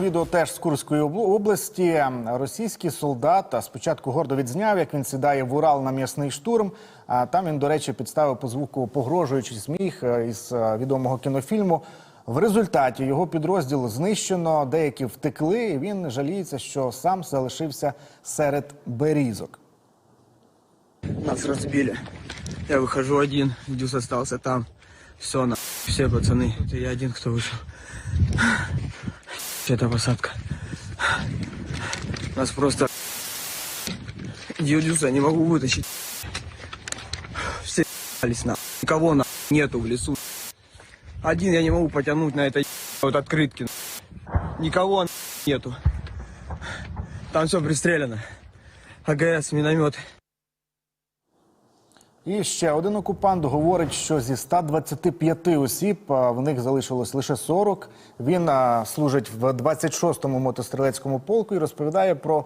Відео теж з Курської обл- області. Російський солдат а, спочатку гордо відзняв, як він сідає в Урал на м'ясний штурм. А там він, до речі, підставив по звуку погрожуючий сміх е, із е, відомого кінофільму. В результаті його підрозділ знищено, деякі втекли. і Він жаліється, що сам залишився серед берізок. Нас разбили. Я выхожу один, Дюс остался там. Все, на все пацаны. Это я один, кто вышел. Это посадка. Нас просто... Дюса не могу вытащить. Все на. Никого на нету в лесу. Один я не могу потянуть на этой вот открытке. Никого нету. Там все пристрелено. АГС, минометы. І ще один окупант говорить, що зі 125 осіб в них залишилось лише 40. Він служить в 26-му мотострілецькому полку і розповідає про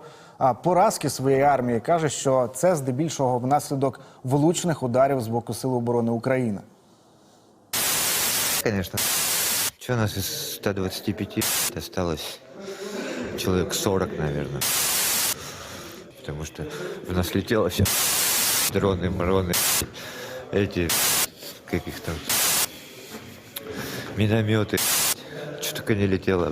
поразки своєї армії. каже, що це здебільшого внаслідок влучних ударів з боку Сил оборони України. Конечно. Что у нас из 125 осталось человек 40, наверное. Потому что в нас летело все дроны, мроны, эти, как их там, минометы, что только не летело.